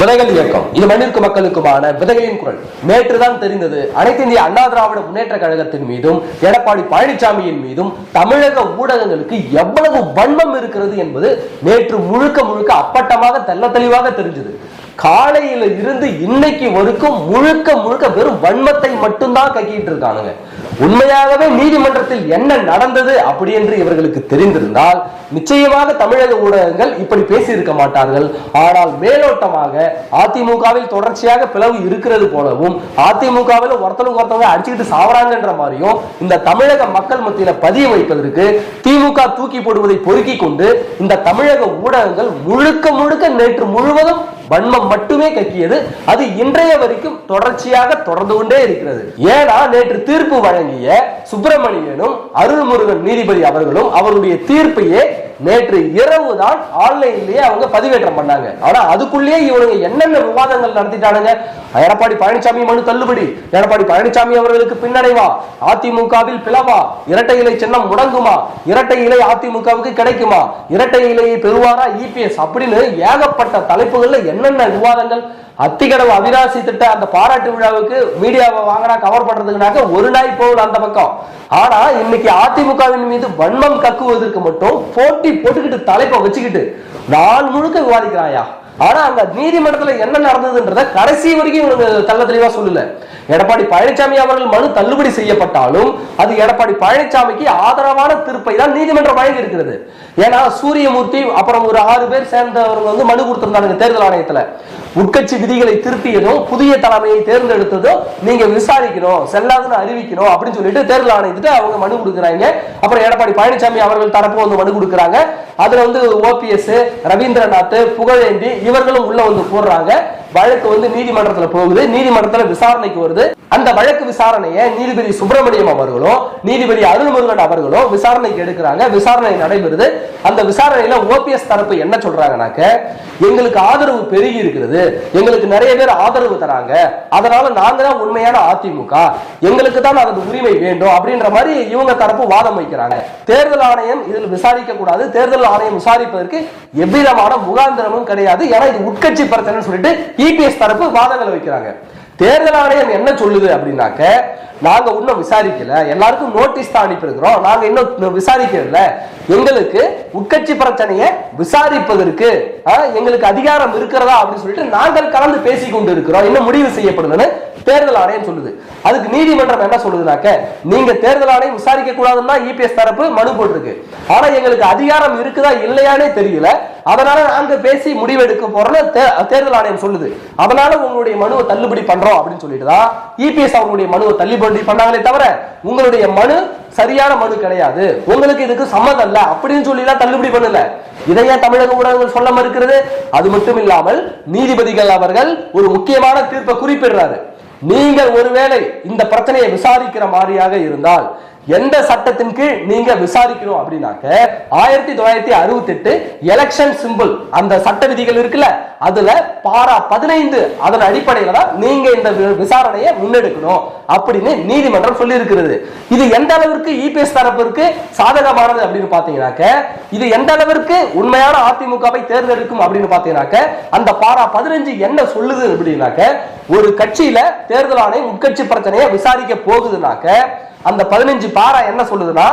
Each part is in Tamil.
விதைகள் இயக்கம். இது மண்ணிற்கு மக்களுக்குமான விதைகளின் குரல். நேற்றுதான் தெரிந்தது அனைத்து இந்திய அண்ணா திராவிட முன்னேற்ற கழகத்தின் மீதும் எடப்பாடி பழனிசாமியின் மீதும் தமிழக ஊடகங்களுக்கு எவ்வளவு வன்மம் இருக்கிறது என்பது நேற்று முழுக்க முழுக்க அப்பட்டமாக தெல்ல தெளிவாக தெரிஞ்சது. காலையில இருந்து இன்னைக்கு வரைக்கும் முழுக்க முழுக்க வெறும் வன்மத்தை மட்டும்தான் கக்கிட்டு இருக்கானுங்க. உண்மையாகவே நீதிமன்றத்தில் என்ன நடந்தது அப்படி என்று இவர்களுக்கு தெரிந்திருந்தால் நிச்சயமாக தமிழக ஊடகங்கள் இப்படி பேசியிருக்க மாட்டார்கள். ஆனால் மேலோட்டமாக அதிமுகவில் தொடர்ச்சியாக பிளவு இருக்கிறது போலவும் அதிமுகவில் ஒருத்தருக்கு ஒருத்தவங்க அடிச்சுக்கிட்டு சாவறாங்கன்ற மாதிரியும் இந்த தமிழக மக்கள் மத்தியில பதிய வைப்பதற்கு திமுக தூக்கி போடுவதை பொறுக்கி கொண்டு இந்த தமிழக ஊடகங்கள் முழுக்க முழுக்க நேற்று முழுவதும் வன்மம் மட்டுமே கக்கியது. அது இன்றைய வரைக்கும் தொடர்ச்சியாக தொடர்ந்து கொண்டே இருக்கிறது. ஏன்னா நேற்று தீர்ப்பு வழங்கிய சுப்பிரமணியனும் அருள்முருகன் நீதிபதி அவர்களும் அவருடைய தீர்ப்பையே நேற்று இரவு தான் ஆன்லைன்லயே அவங்க பதிவேற்றம் பண்ணாங்க. ஆனா அதுக்குள்ளேயே இவனுங்க என்னென்ன விவாதங்கள் நடத்திட்டானுங்க? எடப்பாடி பழனிசாமி மனு தள்ளுபடி. எடப்பாடி பழனிசாமி அவர்களுக்கு பின்னடைவா? அதிமுகவில் பிளவா? இரட்டை இலை சின்னம் முடங்குமா? இரட்டை இலை அதிமுகவுக்கு கிடைக்குமா? இரட்டை இலையை பெறுவாரா? இபிஎஸ் அப்படின்னு ஏகப்பட்ட தலைப்புகள்ல என்னென்ன விவாதங்கள் அத்திக்கடவு அவிராசி திட்ட அந்த பாராட்டு விழாவுக்கு மீடியாவை வாங்கினா கவர் பண்றதுக்குனாக்க ஒரு நாய் போகல அந்த பக்கம். ஆனா இன்னைக்கு அதிமுகவின் மீது வன்மம் கக்குவதற்கு மட்டும் போட்டி போட்டுக்கிட்டு தலைப்பை வச்சுக்கிட்டு நாள் முழுக்க விவாதிக்கிறாயா? ஆனா அங்க நீதிமன்றத்துல என்ன நடந்ததுன்றத கடைசி வரைக்கும் இவனுங்க தள்ள தெளிவா சொல்லல. எடப்பாடி பழனிசாமி அவர்கள் மனு தள்ளுபடி செய்யப்பட்டாலும் அது எடப்பாடி பழனிசாமிக்கு ஆதரவான தீர்ப்பை தான் நீதிமன்றம் வழங்கி இருக்கிறது ஏன்னா சூரியமூர்த்தி அப்புறம் ஒரு ஆறு பேர் சேர்ந்தவர்கள் வந்து மனு கொடுத்திருந்தாங்க தேர்தல் ஆணையத்துல. உட்கட்சி விதிகளை திருத்தியதோ புதிய தலைமையை தேர்ந்தெடுத்ததும் நீங்க விசாரிக்கணும் செல்லாதுன்னு அறிவிக்கணும் அப்படின்னு சொல்லிட்டு தேர்தல் ஆணையத்துட்டு அவங்க மனு கொடுக்குறாங்க. அப்புறம் எடப்பாடி பழனிசாமி அவர்கள் தரப்பு வந்து மனு கொடுக்குறாங்க. அதுல வந்து ஓபிஎஸ் ரவீந்திரநாத் புகழேந்தி இவர்களும் உள்ள வந்து போடுறாங்க. வழக்கு வந்து நீதிமன்றத்துல போகுது. நீதிமன்றத்துல விசாரணைக்கு வருது. அந்த வழக்கு விசாரணையை நீதிபதி சுப்பிரமணியம் அவர்களும் நீதிபதி அருள்முருகன் அவர்களும் விசாரணைக்கு எடுக்கிறாங்க. விசாரணை நடைபெறுது. அந்த விசாரணையில ஓபிஎஸ் தரப்பு என்ன சொல்றாங்கனாக்க எங்களுக்கு ஆதரவு பெருகி இருக்கிறது. எங்களுக்கு நிறைய பேர் ஆதரவு தராங்க. அதனால நாங்க தான் உண்மையான அதிமுக. எங்களுக்கு தான் அதன் உரிமை வேண்டும் அப்படின்ற மாதிரி இவங்க தரப்பு வாதம் வைக்கிறாங்க. தேர்தல் ஆணையம் இதில் விசாரிக்க கூடாது. தேர்தல் ஆணையம் விசாரிப்பதற்கு எவ்விதமான முகாந்திரமும் கிடையாது. ஏன்னா இது உட்கட்சி பிரச்சனைன்னு சொல்லிட்டு இபிஎஸ் தரப்பு வாதங்களை வைக்கிறாங்க. தேர்தல் ஆணையம் என்ன சொல்லுது அப்படின்னாக்க நாங்க இன்னும் விசாரிக்கல. எல்லாருக்கும் நோட்டீஸ் தான் அனுப்பியிருக்கிறோம். நாங்க இன்னும் விசாரிக்கல எங்களுக்கு உட்கட்சி பிரச்சனையை விசாரிப்பதற்கு எங்களுக்கு அதிகாரம் இருக்கிறதா அப்படின்னு சொல்லிட்டு நாங்கள் கலந்து பேசி கொண்டு இருக்கிறோம். இன்னும் முடிவு செய்யப்படுதுன்னு தேர்தல் ஆணையம் சொல்லுது. அதுக்கு நீதிமன்றம் என்ன சொல்லுதுனாக்க நீங்க தேர்தல் ஆணையம் விசாரிக்க கூடாதுன்னா இபிஎஸ் தரப்பு மனு போட்டிருக்கு. ஆனா எங்களுக்கு அதிகாரம் இருக்குதா இல்லையானே தெரியல. அதனால நாங்க பேசி முடிவெடுக்க போறோம்னு தே- தேர்தல் ஆணையம் சொல்லுது. அதனால உங்களுடைய மனுவை தள்ளுபடி பண்றோம் அப்படின்னு சொல்லிட்டு தான் இபிஎஸ் அவங்களுடைய மனுவை தள்ளுபடி பண்ணாங்களே தவிர உங்களுடைய மனு சரியான மனு கிடையாது. உங்களுக்கு இதுக்கு சம்மதம் இல்ல. அப்படின்னு சொல்லி தான் தள்ளுபடி பண்ணல. இதை ஏன் தமிழக ஊடகங்கள் சொல்ல மறுக்கிறது? அது மட்டும் இல்லாமல் நீதிபதிகள் அவர்கள் ஒரு முக்கியமான தீர்ப்பை குறிப்பிடுறாரு. நீங்கள் ஒருவேளை இந்த பிரச்சனையை விசாரிக்கிற மாதிரியாக இருந்தால் எந்த சட்டத்தின் கீழ் நீங்க விசாரிக்கணும் அப்படின்னாக்க ஆயிரத்தி தொள்ளாயிரத்தி அறுபத்தி எட்டு எலெக்ஷன் சிம்பிள் அந்த சட்ட விதிகள் இருக்குல்ல அதுல பாரா பதினைந்து அதன் அடிப்படையில தான் நீங்க இந்த விசாரணையை முன்னெடுக்கணும் அப்படின்னு நீதிமன்றம் சொல்லி இருக்கிறது இது எந்த அளவிற்கு இபிஎஸ் தரப்பிற்கு சாதகமானது அப்படின்னு பாத்தீங்கன்னாக்க இது எந்த அளவிற்கு உண்மையான அதிமுகவை தேர்ந்தெடுக்கும் அப்படின்னு பாத்தீங்கன்னாக்க அந்த பாரா பதினஞ்சு என்ன சொல்லுது அப்படின்னாக்க ஒரு கட்சியில தேர்தல் ஆணையம் உட்கட்சி பிரச்சனையை விசாரிக்க போகுதுனாக்க அந்த பதினஞ்சு பாரா என்ன சொல்லுதுன்னா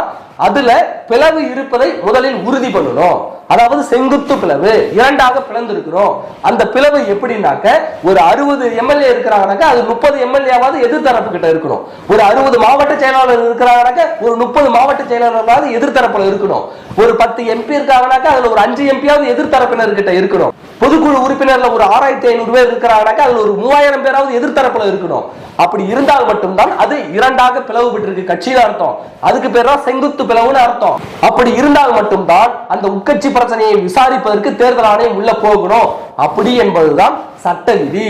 அதுல பிளவு இருப்பதை முதலில் உறுதி பண்ணணும். அதாவது செங்குத்து பிளவு இரண்டாக பிளந்திருக்கிறோம். அந்த பிளவு எப்படின்னாக்க ஒரு அறுபது எம்எல்ஏ இருக்கிறாங்கனாக்க அது முப்பது எம்எல்ஏவாவது எதிர்த்தரப்பு கிட்ட இருக்கணும். ஒரு அறுபது மாவட்ட செயலாளர் இருக்கிறாங்கனாக்க ஒரு முப்பது மாவட்ட செயலாளர்களாவது எதிர்த்தரப்புல இருக்கணும். ஒரு பத்து எம்பி இருக்காங்கனாக்கா அதுல ஒரு அஞ்சு எம்பியாவது எதிர்த்தரப்பினர் கிட்ட இருக்கணும். பொதுக்குழு உறுப்பினர்ல ஒரு ஆறாயிரத்தி ஐநூறு பேர் இருக்கிறாங்கனாக்கா அதுல ஒரு மூவாயிரம் பேராவது எதிர்த்தரப்புல இருக்கணும். அப்படி இருந்தால் மட்டும்தான் அது இரண்டாக பிளவுபட்டிருக்கு கட்சியில அர்த்தம். அதுக்கு பேர் தான் செங்குத்து பிளவுன்னு அர்த்தம். அப்படி இருந்தால் மட்டும்தான் அந்த உட்கட்சி பிரச்சனையை விசாரிப்பதற்கு தேர்தல் ஆணையம் உள்ள போகணும். அப்படி என்பதுதான் சட்ட விதி.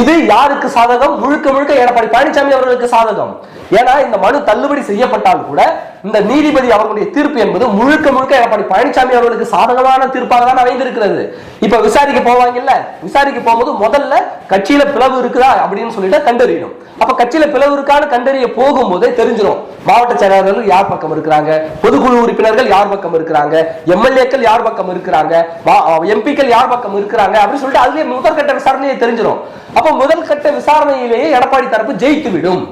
இது யாருக்கு சாதகம்? முழுக்க முழுக்க எடப்பாடி பழனிசாமி அவர்களுக்கு சாதகம். ஏன்னா இந்த மனு தள்ளுபடி செய்யப்பட்டால் கூட இந்த நீதிபதி அவர்களுடைய தீர்ப்பு என்பது முழுக்க முழுக்க எடப்பாடி பழனிசாமி அவர்களுக்கு சாதகமான தீர்ப்பாக தான் அமைந்திருக்கிறது. இப்ப விசாரிக்க போவாங்கல்ல? விசாரிக்க போகும்போது முதல்ல கட்சியில பிளவு இருக்குதா அப்படின்னு சொல்லிட்டு கண்டறியணும். அப்ப கட்சியில பிளவு இருக்கான்னு கண்டறிய போகும்போதே தெரிஞ்சிடும் மாவட்ட செயலாளர்கள் யார் பக்கம் இருக்கிறாங்க? பொதுக்குழு உறுப்பினர்கள் யார் பக்கம் இருக்கிறாங்க? எம்எல்ஏக்கள் யார் பக்கம் இருக்கிறாங்க? எம்பிக்கள் யார் பக்கம் இருக்கிறாங்க? அப்படின்னு சொல்லிட்டு அதுலயே முதற்கட்ட விசாரணையை தெரிஞ்சிடும் அப்ப முதல் கட்ட விசாரணையிலேயே எடப்பாடி தரப்பு ஜெயித்து விடும்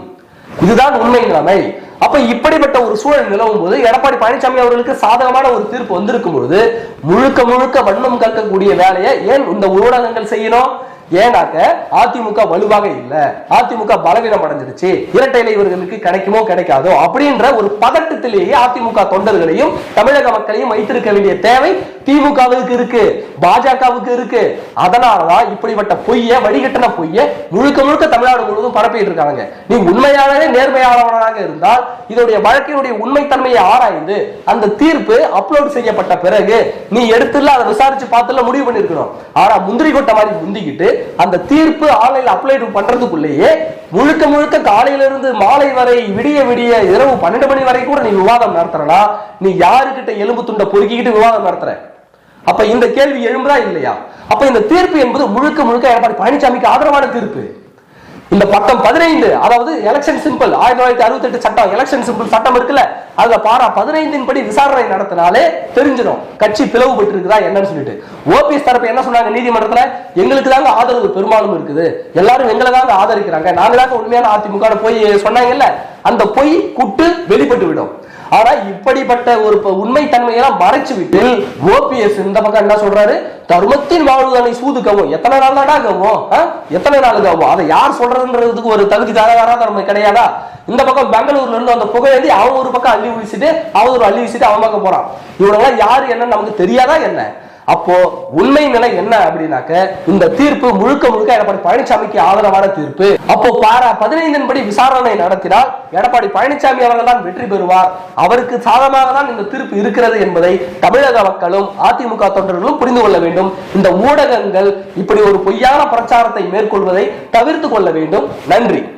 இதுதான் உண்மை நிலைமை. அப்ப இப்படிப்பட்ட ஒரு சூழல் நிலவும் போது எடப்பாடி பழனிசாமி அவர்களுக்கு சாதகமான ஒரு தீர்ப்பு வந்திருக்கும் பொழுது முழுக்க முழுக்க வண்ணம் கற்கக்கூடிய வேலையை ஏன் இந்த ஊடகங்கள் செய்யணும்? ஏனாக்க அதிமுக வலுவாக இல்ல. அதிமுக பலவீனம் அடைஞ்சிருச்சு இரட்டை இவர்களுக்கு கிடைக்குமோ கிடைக்காதோ அப்படின்ற ஒரு பதட்டத்திலேயே அதிமுக தொண்டர்களையும் தமிழக மக்களையும் வைத்திருக்க வேண்டிய தேவை திமுகவுக்கு இருக்கு பாஜகவுக்கு இருக்கு. அதனாலதான் இப்படிப்பட்ட பொய்ய வடிகட்டின பொய்ய முழுக்க முழுக்க தமிழ்நாடு முழுவதும் பரப்பிட்டு இருக்காங்க நீ உண்மையானவே நேர்மையானவனாக இருந்தால் இதோடைய வழக்கினுடைய உண்மைத்தன்மையை ஆராய்ந்து அந்த தீர்ப்பு அப்லோட் செய்யப்பட்ட பிறகு நீ எடுத்துல அதை விசாரிச்சு பார்த்துல முடிவு பண்ணிருக்கணும் ஆனா முந்திரி கொட்ட மாதிரி முந்திக்கிட்டு அந்த தீர்ப்பு ஆன்லைன்ல அப்ளை பண்றதுக்குள்ளேயே முழுக்க முழுக்க காலையில இருந்து மாலை வரை விடிய விடிய இரவு பன்னெண்டு மணி வரை கூட நீ விவாதம் நடத்துறனா நீ யாருக்கிட்ட எலும்பு துண்டை பொறுக்கிக்கிட்டு விவாதம் நடத்துற? அப்ப இந்த கேள்வி எழும்புதா இல்லையா? அப்ப இந்த தீர்ப்பு என்பது முழுக்க முழுக்க எடப்பாடி பழனிசாமிக்கு ஆதரவான தீர்ப்பு. இந்த பக்கம் பதினைந்து அதாவது எலெக்ஷன் சிம்பிள் ஆயிரத்தி தொள்ளாயிரத்தி அறுபத்தி எட்டு சட்டம் எலெக்ஷன் சிம்பிள் சட்டம் இருக்குல்ல? அதுல பாரா பதினைந்தின் படி விசாரணை நடத்தினாலே தெரிஞ்சிடும். கட்சி பிளவுபட்டு இருக்குதா என்னன்னு சொல்லிட்டு. ஓபிஎஸ் தரப்பு என்ன சொன்னாங்க நீதிமன்றத்துல? எங்களுக்கு தாங்க ஆதரவு பெரும்பாலும் இருக்குது. எல்லாரும் எங்களை தாங்க ஆதரிக்கிறாங்க. நாங்க தாங்க உண்மையான அதிமுக போய் சொன்னாங்கல்ல? அந்த பொய் குட்டு வெளிப்பட்டு விடும். ஆனா இப்படிப்பட்ட ஒரு உண்மை தன்மையெல்லாம் மறைச்சு விட்டு ஓபிஎஸ் இந்த பக்கம் என்ன சொல்றாரு? தர்மத்தின் வாழ்வுதனை சூதுக்கவும் எத்தனை நாள் தாடா கவும் எத்தனை நாள் கவும் அதை யார் சொல்றதுன்றதுக்கு ஒரு தகுதி தரவாரா நம்ம கிடையாதா? இந்த பக்கம் பெங்களூர்ல இருந்து அந்த புகையேந்தி அவன் ஒரு பக்கம் அள்ளி வீசிட்டு அவன் ஒரு அள்ளி வீசிட்டு அவன் பக்கம் போறான். இவங்க யாரு என்னன்னு நமக்கு தெரியாதா என்ன? அப்போ உண்மை நிலை என்ன அப்படின்னாக்க இந்த தீர்ப்பு முழுக்க முழுக்க எடப்பாடி பழனிசாமிக்கு ஆதரவான தீர்ப்பு. அப்போ பாரா பதினைந்தின் படி விசாரணை நடத்தினால் எடப்பாடி பழனிசாமி அவர்கள் தான் வெற்றி பெறுவார். அவருக்கு சாதமாக தான் இந்த தீர்ப்பு இருக்கிறது என்பதை தமிழக மக்களும் அதிமுக தொண்டர்களும் புரிந்து கொள்ள வேண்டும். இந்த ஊடகங்கள் இப்படி ஒரு பொய்யான பிரச்சாரத்தை மேற்கொள்வதை தவிர்த்து கொள்ள வேண்டும். நன்றி.